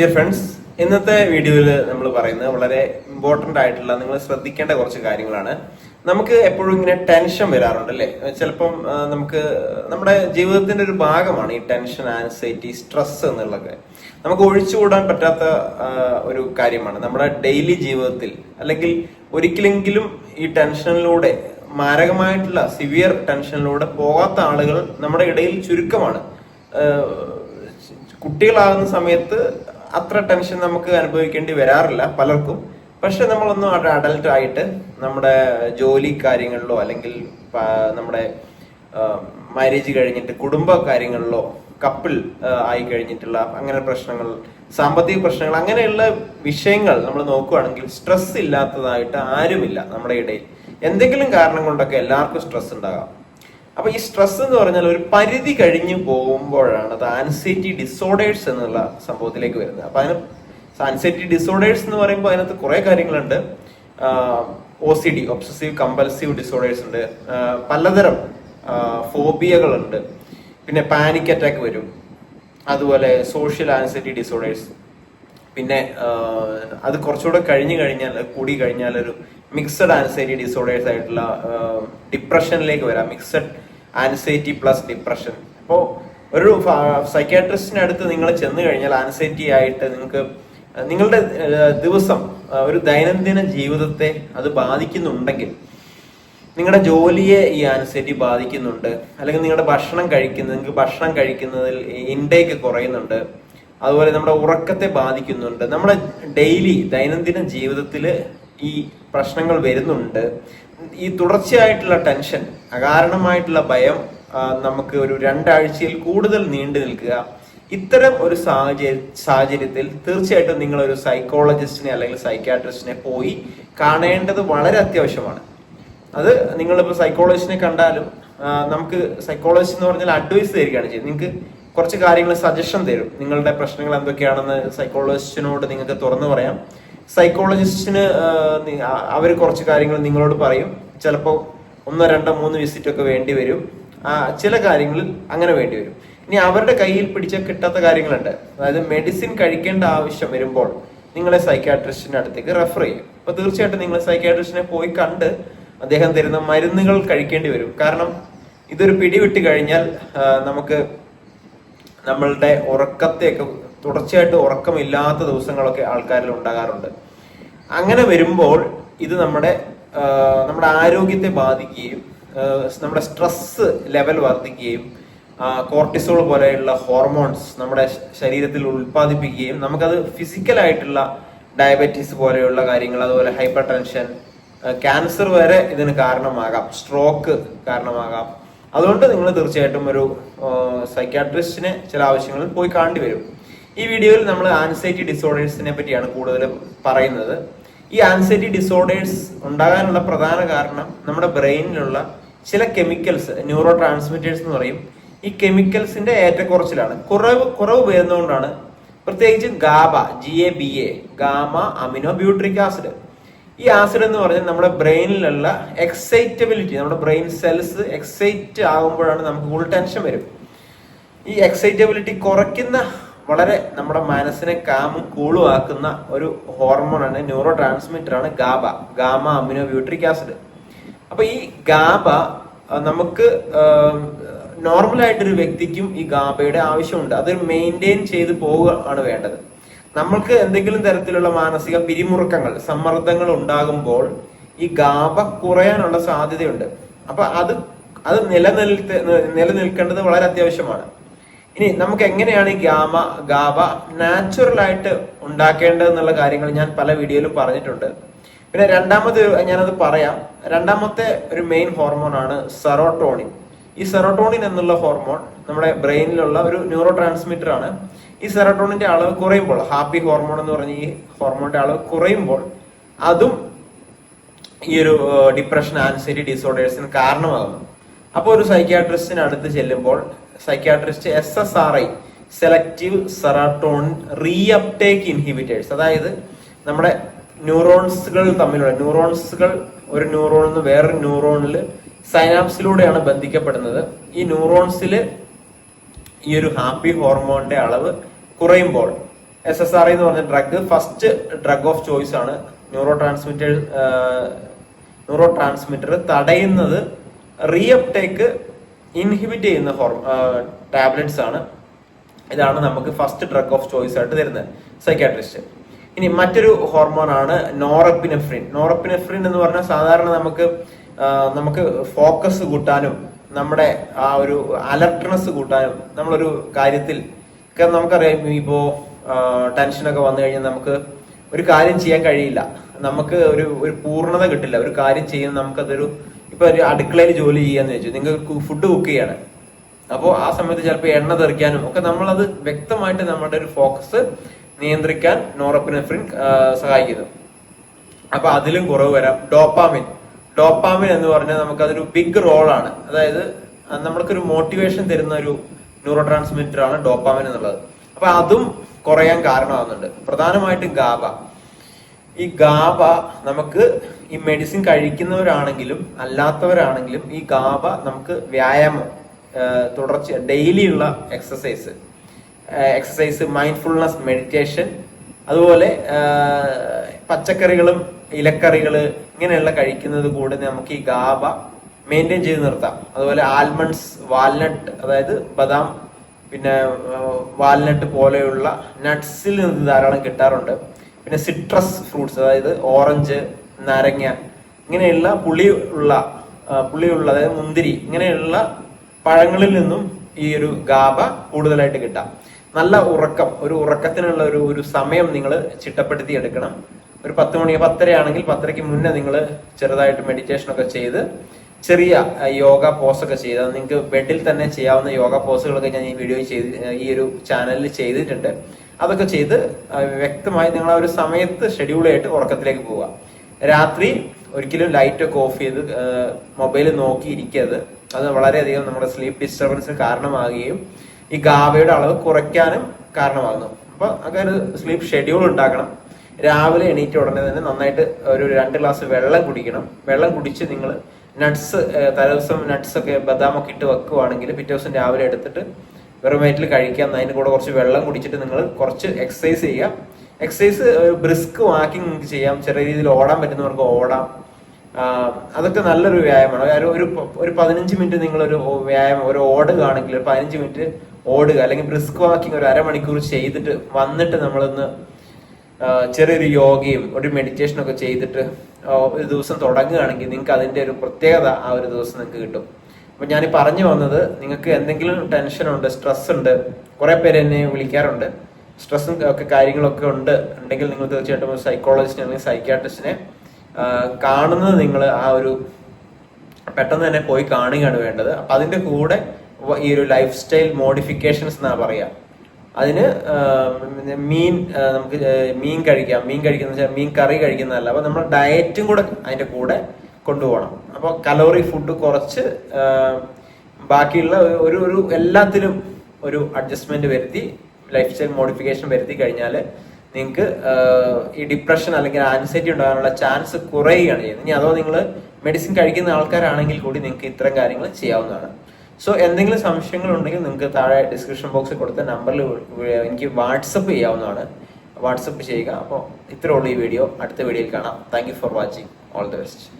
Dear friends ഇന്നത്തെ വീഡിയോയിൽ നമ്മൾ പറയുന്നത് വളരെ ഇമ്പോർട്ടന്റ് ആയിട്ടുള്ള നിങ്ങൾ ശ്രദ്ധിക്കേണ്ട കുറച്ച് കാര്യങ്ങളാണ്. നമുക്ക് എപ്പോഴും ഇങ്ങനെ ടെൻഷൻ വരാറുണ്ട് അല്ലേ? ചിലപ്പം നമുക്ക് നമ്മുടെ ജീവിതത്തിന്റെ ഒരു ഭാഗമാണ് ഈ ടെൻഷൻ ആൻസൈറ്റി സ്ട്രെസ് എന്നുള്ളതൊക്കെ നമുക്ക് ഒഴിച്ചുകൂടാൻ പറ്റാത്ത ഒരു കാര്യമാണ്. നമ്മുടെ ഡെയിലി ജീവിതത്തിൽ അല്ലെങ്കിൽ ഒരിക്കലെങ്കിലും ഈ ടെൻഷനിലൂടെ മാരകമായിട്ടുള്ള സിവിയർ ടെൻഷനിലൂടെ പോകാത്ത ആളുകൾ നമ്മുടെ ഇടയിൽ ചുരുക്കമാണ്. കുട്ടികളാകുന്ന സമയത്ത് അത്ര ടെൻഷൻ നമുക്ക് അനുഭവിക്കേണ്ടി വരാറില്ല പലർക്കും. പക്ഷെ നമ്മളൊന്നും അഡൽട്ട് ആയിട്ട് നമ്മുടെ ജോലി കാര്യങ്ങളിലോ അല്ലെങ്കിൽ നമ്മുടെ മാരേജ് കഴിഞ്ഞിട്ട് കുടുംബ കാര്യങ്ങളിലോ കപ്പിൾ ആയി കഴിഞ്ഞിട്ടുള്ള അങ്ങനെ പ്രശ്നങ്ങൾ സാമ്പത്തിക പ്രശ്നങ്ങൾ അങ്ങനെയുള്ള വിഷയങ്ങൾ നമ്മൾ നോക്കുകയാണെങ്കിൽ സ്ട്രെസ് ഇല്ലാത്തതായിട്ട് ആരുമില്ല നമ്മുടെ ഇടയിൽ. എന്തെങ്കിലും കാരണം കൊണ്ടൊക്കെ എല്ലാവർക്കും സ്ട്രെസ് ഉണ്ടാകാം. അപ്പൊ ഈ സ്ട്രെസ് എന്ന് പറഞ്ഞാൽ ഒരു പരിധി കഴിഞ്ഞു പോകുമ്പോഴാണ് അത് ആൻസൈറ്റി ഡിസോർഡേഴ്സ് എന്നുള്ള സംഭവത്തിലേക്ക് വരുന്നത്. അപ്പൊ അതിന് ആൻസൈറ്റി ഡിസോർഡേഴ്സ് എന്ന് പറയുമ്പോൾ അതിനകത്ത് കുറെ കാര്യങ്ങളുണ്ട്. O C D obsessive compulsive disorders ഉണ്ട്. പലതരം ഫോബിയകളുണ്ട് പിന്നെ പാനിക് അറ്റാക്ക് വരും. അതുപോലെ സോഷ്യൽ ആൻസൈറ്റി ഡിസോർഡേഴ്സ് പിന്നെ അത് കുറച്ചുകൂടെ കഴിഞ്ഞു കഴിഞ്ഞാൽ കൂടി കഴിഞ്ഞാൽ ഒരു മിക്സഡ് ആൻസൈറ്റി ഡിസോർഡേഴ്സ് ആയിട്ടുള്ള ഡിപ്രഷനിലേക്ക് വരാം. മിക്സഡ് ആൻസൈറ്റി പ്ലസ് ഡിപ്രഷൻ അപ്പോൾ ഒരു സൈക്യാട്രിസ്റ്റിന്റെ അടുത്ത് നിങ്ങൾ ചെന്ന് കഴിഞ്ഞാൽ ആൻസൈറ്റി ആയിട്ട് നിങ്ങൾക്ക് നിങ്ങളുടെ ദിവസം ഒരു ദൈനംദിന ജീവിതത്തെ അത് ബാധിക്കുന്നുണ്ടെങ്കിൽ നിങ്ങളുടെ ജോലിയെ ഈ ആൻസൈറ്റി ബാധിക്കുന്നുണ്ട് അല്ലെങ്കിൽ നിങ്ങളുടെ ഭക്ഷണം കഴിക്കുന്നത് നിങ്ങൾക്ക് ഭക്ഷണം കഴിക്കുന്നതിൽ ഇൻടേക്ക് കുറയുന്നുണ്ട് അതുപോലെ നമ്മുടെ ഉറക്കത്തെ ബാധിക്കുന്നുണ്ട് നമ്മുടെ ഡെയിലി ദൈനംദിന ജീവിതത്തിൽ ഈ പ്രശ്നങ്ങൾ വരുന്നുണ്ട് ഈ തുടർച്ചയായിട്ടുള്ള ടെൻഷൻ അകാരണമായിട്ടുള്ള ഭയം നമുക്ക് ഒരു രണ്ടാഴ്ചയിൽ കൂടുതൽ നീണ്ടു നിൽക്കുക ഇത്തരം ഒരു സാഹചര്യ സാഹചര്യത്തിൽ തീർച്ചയായിട്ടും നിങ്ങൾ ഒരു സൈക്കോളജിസ്റ്റിനെ അല്ലെങ്കിൽ സൈക്യാട്രിസ്റ്റിനെ പോയി കാണേണ്ടത് വളരെ അത്യാവശ്യമാണ്. അത് നിങ്ങളിപ്പോൾ സൈക്കോളജിസ്റ്റിനെ കണ്ടാലും നമുക്ക് സൈക്കോളജിസ്റ്റ് എന്ന് പറഞ്ഞാൽ അഡ്വൈസ് തരികയാണ് ചെയ്യുന്നത്. നിങ്ങൾക്ക് കുറച്ച് കാര്യങ്ങൾ സജഷൻ തരും. നിങ്ങളുടെ പ്രശ്നങ്ങൾ എന്തൊക്കെയാണെന്ന് സൈക്കോളജിസ്റ്റിനോട് നിങ്ങൾക്ക് തുറന്നു പറയാം. സൈക്കോളജിസ്റ്റിന് അവർ കുറച്ച് കാര്യങ്ങൾ നിങ്ങളോട് പറയും. ചിലപ്പോൾ ഒന്നോ രണ്ടോ മൂന്ന് വിസിറ്റ് ഒക്കെ വേണ്ടി വരും. ചില കാര്യങ്ങളിൽ അങ്ങനെ വേണ്ടി വരും. ഇനി അവരുടെ കയ്യിൽ പിടിച്ച കിട്ടാത്ത കാര്യങ്ങളുണ്ട്. അതായത് മെഡിസിൻ കഴിക്കേണ്ട ആവശ്യം വരുമ്പോൾ നിങ്ങളെ സൈക്കാട്രിസ്റ്റിന്റെ അടുത്തേക്ക് റെഫർ ചെയ്യും. അപ്പൊ തീർച്ചയായിട്ടും നിങ്ങൾ സൈക്കാട്രിസ്റ്റിനെ പോയി കണ്ട് അദ്ദേഹം തരുന്ന മരുന്നുകൾ കഴിക്കേണ്ടി വരും. കാരണം ഇതൊരു പിടിവിട്ട് കഴിഞ്ഞാൽ നമുക്ക് നമ്മളുടെ ഉറക്കത്തെയൊക്കെ തുടർച്ചയായിട്ട് ഉറക്കമില്ലാത്ത ദിവസങ്ങളൊക്കെ ആൾക്കാരിൽ ഉണ്ടാകാറുണ്ട്. അങ്ങനെ വരുമ്പോൾ ഇത് നമ്മുടെ നമ്മുടെ ആരോഗ്യത്തെ ബാധിക്കുകയും നമ്മുടെ സ്ട്രെസ് ലെവൽ വർദ്ധിക്കുകയും കോർട്ടിസോൾ പോലെയുള്ള ഹോർമോൺസ് നമ്മുടെ ശരീരത്തിൽ ഉൽപ്പാദിപ്പിക്കുകയും നമുക്കത് ഫിസിക്കലായിട്ടുള്ള ഡയബറ്റീസ് പോലെയുള്ള കാര്യങ്ങൾ അതുപോലെ ഹൈപ്പർ ടെൻഷൻ ക്യാൻസർ വരെ ഇതിന് കാരണമാകാം സ്ട്രോക്ക് കാരണമാകാം. അതുകൊണ്ട് നിങ്ങൾ തീർച്ചയായിട്ടും ഒരു സൈക്യാട്രിസ്റ്റിനെ ചില ആവശ്യങ്ങളിൽ പോയി കാണേണ്ടി വരും. ഈ വീഡിയോയിൽ നമ്മൾ ആൻസൈറ്റി ഡിസോർഡേഴ്സിനെ പറ്റിയാണ് കൂടുതൽ പറയുന്നത്. ഈ ആൻസൈറ്റി ഡിസോർഡേഴ്സ് ഉണ്ടാകാനുള്ള പ്രധാന കാരണം നമ്മുടെ ബ്രെയിനിലുള്ള ചില കെമിക്കൽസ് ന്യൂറോ ട്രാൻസ്മിറ്റേഴ്സ് എന്ന് പറയും. ഈ കെമിക്കൽസിന്റെ ഏറ്റക്കുറച്ചിലാണ്. കുറവ് കുറവ് വരുന്നതുകൊണ്ടാണ് പ്രത്യേകിച്ച് GABA G A B A gamma amino butyric acid ഈ ആസിഡ് എന്ന് പറഞ്ഞാൽ നമ്മുടെ ബ്രെയിനിലുള്ള എക്സൈറ്റബിലിറ്റി നമ്മുടെ ബ്രെയിൻ സെൽസ് എക്സൈറ്റ് ആകുമ്പോഴാണ് നമുക്ക് കൂടുതൽ ടെൻഷൻ വരും. ഈ എക്സൈറ്റബിലിറ്റി കുറയ്ക്കുന്ന വളരെ നമ്മുടെ മനസ്സിനെ കാമും കൂളും ആക്കുന്ന ഒരു ഹോർമോണാണ് ന്യൂറോ ട്രാൻസ്മിറ്റർ ആണ് GABA gamma amino butyric acid. അപ്പൊ ഈ ഗാബ നമുക്ക് നോർമൽ ആയിട്ടൊരു വ്യക്തിക്കും ഈ ഗാബയുടെ ആവശ്യമുണ്ട്. അത് മെയിന്റെയിൻ ചെയ്ത് പോവുക ആണ് വേണ്ടത്. നമ്മൾക്ക് എന്തെങ്കിലും തരത്തിലുള്ള മാനസിക പിരിമുറുക്കങ്ങൾ സമ്മർദ്ദങ്ങൾ ഉണ്ടാകുമ്പോൾ ഈ ഗാബ കുറയാനുള്ള സാധ്യതയുണ്ട്. അപ്പൊ അത് അത് നിലനിൽത്ത് നിലനിൽക്കേണ്ടത് വളരെ അത്യാവശ്യമാണ്. ഇനി നമുക്ക് എങ്ങനെയാണ് ഈ ഗാമ ഗാബ നാച്ചുറൽ ആയിട്ട് ഉണ്ടാക്കേണ്ടത് എന്നുള്ള കാര്യങ്ങൾ ഞാൻ പല വീഡിയോയിലും പറഞ്ഞിട്ടുണ്ട്. പിന്നെ രണ്ടാമത് ഞാനത് പറയാം. രണ്ടാമത്തെ ഒരു മെയിൻ ഹോർമോൺ ആണ് സെറോട്ടോണിൻ ഈ സെറോട്ടോണിൻ എന്നുള്ള ഹോർമോൺ നമ്മുടെ ബ്രെയിനിലുള്ള ഒരു ന്യൂറോ ട്രാൻസ്മിറ്റർ ആണ്. ഈ സെറോട്ടോണിന്റെ അളവ് കുറയുമ്പോൾ ഹാപ്പി ഹോർമോൺ എന്ന് പറഞ്ഞ ഈ ഹോർമോണിന്റെ അളവ് കുറയുമ്പോൾ അതും ഈ ഒരു ഡിപ്രഷൻ ആൻസൈറ്റി ഡിസോർഡേഴ്സിന് കാരണമാകുന്നു. അപ്പോൾ ഒരു സൈക്യാട്രിസ്റ്റിന് അടുത്ത് ചെല്ലുമ്പോൾ psychiatrist S S R I selective serotonin reuptake inhibitors അതായത് നമ്മുടെ ന്യൂറോൺസുകൾ തമ്മിലുള്ള ന്യൂറോൺസുകൾ ഒരു ന്യൂറോണിൽ നിന്ന് വേറൊരു ന്യൂറോണിൽ സൈനാപ്സിലൂടെയാണ് ബന്ധിക്കപ്പെടുന്നത്. ഈ ന്യൂറോൺസിൽ ഈ ഒരു ഹാപ്പി ഹോർമോണിന്റെ അളവ് കുറയുമ്പോൾ എസ് എസ് ആർ എന്ന് പറഞ്ഞ drug first drug of choice ആണ്. ന്യൂറോ ട്രാൻസ്മിറ്റർ ന്യൂറോ ട്രാൻസ്മിറ്റർ തടയുന്നത് റീഅപ്ടേക്ക് ഇൻഹിബിറ്റ് ചെയ്യുന്ന ഫോർം ടാബ്ലറ്റ്സ് ആണ്. ഇതാണ് നമുക്ക് ഫസ്റ്റ് ഡ്രഗ് ഓഫ് ചോയ്സ് ആയിട്ട് തരുന്നത് സൈക്കാട്രിസ്റ്റ് ഇനി മറ്റൊരു ഹോർമോൺ ആണ് നോറപ്പിനെഫ്രിൻ നോറപ്പിനെഫ്രിൻ എന്ന് പറഞ്ഞാൽ സാധാരണ നമുക്ക് നമുക്ക് ഫോക്കസ് കൂട്ടാനും നമ്മുടെ ആ ഒരു അലർട്ട്നെസ് കൂട്ടാനും നമ്മളൊരു കാര്യത്തിൽ നമുക്കറിയാം ഇപ്പോ ടെൻഷനൊക്കെ വന്നു കഴിഞ്ഞാൽ നമുക്ക് ഒരു കാര്യം ചെയ്യാൻ കഴിയില്ല. നമുക്ക് ഒരു ഒരു പൂർണത കിട്ടില്ല. ഒരു കാര്യം ചെയ്യുന്ന നമുക്കതൊരു ഇപ്പൊ ഒരു അടുക്കളയിൽ ജോലി ചെയ്യാന്ന് വെച്ചു നിങ്ങൾക്ക് ഫുഡ് കുക്ക് ചെയ്യാണ്. അപ്പോൾ ആ സമയത്ത് ചിലപ്പോൾ എണ്ണ തെറിക്കാനും ഒക്കെ നമ്മളത് വ്യക്തമായിട്ട് നമ്മുടെ ഒരു ഫോക്കസ് നിയന്ത്രിക്കാൻ നോറപ്പിനെഫ്രിൻ സഹായിക്കുന്നു. അപ്പൊ അതിലും കുറവ് വരാം. ഡോപ്പാമിൻ. ഡോപ്പാമിൻ എന്ന് പറഞ്ഞാൽ നമുക്ക് അതൊരു ബിഗ് റോളാണ് അതായത് അത് നമ്മൾക്കൊരു മോട്ടിവേഷൻ തരുന്ന ഒരു ന്യൂറോ ട്രാൻസ്മിറ്റർ ആണ് ഡോപ്പാമിൻ എന്നുള്ളത്. അപ്പൊ അതും കുറയാൻ കാരണമാകുന്നുണ്ട്. പ്രധാനമായിട്ടും ഗാബ. ഈ ഗാബ നമുക്ക് ഈ മെഡിസിൻ കഴിക്കുന്നവരാണെങ്കിലും അല്ലാത്തവരാണെങ്കിലും ഈ ഗാബ നമുക്ക് വ്യായാമം തുടർച്ച ഡെയിലി ഉള്ള എക്സസൈസ് എക്സസൈസ് മൈൻഡ്ഫുൾനെസ് മെഡിറ്റേഷൻ അതുപോലെ പച്ചക്കറികളും ഇലക്കറികൾ ഇങ്ങനെയുള്ള കഴിക്കുന്നത് കൂടെ നമുക്ക് ഈ ഗാബ മെയിന്റെയിൻ ചെയ്ത് നിർത്താം. അതുപോലെ ആൽമണ്ട്സ് വാൽനട്ട് അതായത് ബദാം പിന്നെ വാൽനട്ട് പോലെയുള്ള നട്ട്സിൽ നിന്ന് ധാരാളം കിട്ടാറുണ്ട്. പിന്നെ സിട്രസ് ഫ്രൂട്ട്സ് അതായത് ഓറഞ്ച് നാരങ്ങ ഇങ്ങനെയുള്ള പുളി ഉള്ള പുളി പുളിയുള്ള അതായത് മുന്തിരി ഇങ്ങനെയുള്ള പഴങ്ങളിൽ നിന്നും ഈ ഒരു ഗാബ കൂടുതലായിട്ട് കിട്ടാം. നല്ല ഉറക്കം ഒരു ഉറക്കത്തിനുള്ള ഒരു ഒരു സമയം നിങ്ങൾ ചിട്ടപ്പെടുത്തി എടുക്കണം. ഒരു പത്ത് മണി പത്തര ആണെങ്കിൽ പത്തരയ്ക്ക് മുന്നേ നിങ്ങൾ ചെറുതായിട്ട് മെഡിറ്റേഷൻ ഒക്കെ ചെയ്ത് ചെറിയ യോഗ പോസൊക്കെ ചെയ്ത് നിങ്ങൾക്ക് ബെഡിൽ തന്നെ ചെയ്യാവുന്ന യോഗ പോസുകളൊക്കെ ഞാൻ ഈ വീഡിയോ ചെയ്ത് ഈ ഒരു ചാനലിൽ ചെയ്തിട്ടുണ്ട്. അതൊക്കെ ചെയ്ത് വ്യക്തമായി നിങ്ങൾ ആ ഒരു സമയത്ത് ഷെഡ്യൂൾ ആയിട്ട് ഉറക്കത്തിലേക്ക് പോവുക. രാത്രി ഒരിക്കലും ലൈറ്റ് ഒക്കെ ഓഫ് ചെയ്ത് മൊബൈൽ നോക്കി ഇരിക്കരുത്. അത് വളരെയധികം നമ്മുടെ സ്ലീപ്പ് ഡിസ്റ്റർബൻസിന് കാരണമാകുകയും ഈ ഗാബയുടെ അളവ് കുറയ്ക്കാനും കാരണമാകുന്നു. അപ്പൊ അങ്ങനെ ഒരു സ്ലീപ്പ് ഷെഡ്യൂൾ ഉണ്ടാക്കണം. രാവിലെ എണീറ്റ ഉടനെ തന്നെ നന്നായിട്ട് ഒരു രണ്ട് ഗ്ലാസ് വെള്ളം കുടിക്കണം. വെള്ളം കുടിച്ച് നിങ്ങൾ നട്ട്സ് തലേദിവസം നട്ട്സ് ഒക്കെ ബദാം ഒക്കെ ഇട്ട് വെക്കുവാണെങ്കിൽ പിറ്റേ ദിവസം രാവിലെ എടുത്തിട്ട് വെറും വയറ്റിൽ കഴിക്കാം അതിന്റെ കൂടെ കുറച്ച് വെള്ളം കുടിച്ചിട്ട് നിങ്ങൾ കുറച്ച് എക്സസൈസ് ചെയ്യുക. എക്സസൈസ് ബ്രിസ്ക് വാക്കിംഗ് നിങ്ങൾക്ക് ചെയ്യാം. ചെറിയ രീതിയിൽ ഓടാൻ പറ്റുന്നവർക്ക് ഓടാം. അതൊക്കെ നല്ലൊരു വ്യായാമമാണ്. ഒരു ഒരു പതിനഞ്ച് മിനിറ്റ് നിങ്ങളൊരു വ്യായാമം ഒരു ഓടുകയാണെങ്കിൽ ഒരു പതിനഞ്ച് മിനിറ്റ് ഓടുക. അല്ലെങ്കിൽ ബ്രിസ്ക് വാക്കിംഗ് ഒരു അരമണിക്കൂർ ചെയ്തിട്ട് വന്നിട്ട് നമ്മളൊന്ന് ചെറിയൊരു യോഗയും ഒരു മെഡിറ്റേഷനും ഒക്കെ ചെയ്തിട്ട് ഒരു ദിവസം തുടങ്ങുകയാണെങ്കിൽ നിങ്ങൾക്ക് അതിന്റെ ഒരു പ്രത്യേകത ആ ഒരു ദിവസം നിങ്ങൾക്ക് കിട്ടും. അപ്പം ഞാൻ പറഞ്ഞു വന്നത് നിങ്ങൾക്ക് എന്തെങ്കിലും ടെൻഷനുണ്ട് സ്ട്രെസ് ഉണ്ട് കുറേ പേര് എന്നെ വിളിക്കാറുണ്ട്. സ്ട്രെസ്സും ഒക്കെ കാര്യങ്ങളൊക്കെ ഉണ്ട്. ഉണ്ടെങ്കിൽ നിങ്ങൾ തീർച്ചയായിട്ടും ഒരു സൈക്കോളജിസ്റ്റിനെ അല്ലെങ്കിൽ സൈക്യാട്രിസ്റ്റിനെ കാണുന്നത് നിങ്ങൾ ആ ഒരു പെട്ടെന്ന് തന്നെ പോയി കാണുകയാണ് വേണ്ടത്. അപ്പൊ അതിന്റെ കൂടെ ഈ ഒരു ലൈഫ് സ്റ്റൈൽ മോഡിഫിക്കേഷൻസ് എന്നാ പറയാ. അതിന് മീൻ നമുക്ക് മീൻ കഴിക്കാം. മീൻ കഴിക്കുന്ന വെച്ചാൽ മീൻ കറി കഴിക്കുന്നതല്ല. അപ്പൊ നമ്മൾ ഡയറ്റും കൂടെ അതിന്റെ കൂടെ കൊണ്ടുപോകണം. അപ്പോൾ കലോറി ഫുഡ് കുറച്ച് ബാക്കിയുള്ള ഒരു ഒരു എല്ലാത്തിലും ഒരു അഡ്ജസ്റ്റ്മെന്റ് വരുത്തി ലൈഫ് സ്റ്റൈൽ മോഡിഫിക്കേഷൻ വരുത്തി കഴിഞ്ഞാൽ നിങ്ങൾക്ക് ഈ ഡിപ്രഷൻ അല്ലെങ്കിൽ ആൻസൈറ്റി ഉണ്ടാകാനുള്ള ചാൻസ് കുറയുകയാണ് ചെയ്യുന്നത്. ഇനി അതോ നിങ്ങൾ മെഡിസിൻ കഴിക്കുന്ന ആൾക്കാരാണെങ്കിൽ കൂടി നിങ്ങൾക്ക് ഇത്തരം കാര്യങ്ങൾ ചെയ്യാവുന്നതാണ്. സോ എന്തെങ്കിലും സംശയങ്ങൾ ഉണ്ടെങ്കിൽ നിങ്ങൾക്ക് താഴെ ഡിസ്ക്രിപ്ഷൻ ബോക്സിൽ കൊടുത്ത നമ്പറിൽ എനിക്ക് വാട്സപ്പ് ചെയ്യാവുന്നതാണ്. വാട്സപ്പ് ചെയ്യുക. അപ്പോൾ ഇത്രയുള്ളൂ ഈ വീഡിയോ അടുത്ത വീഡിയോയിൽ കാണാം. Thank for watching all the best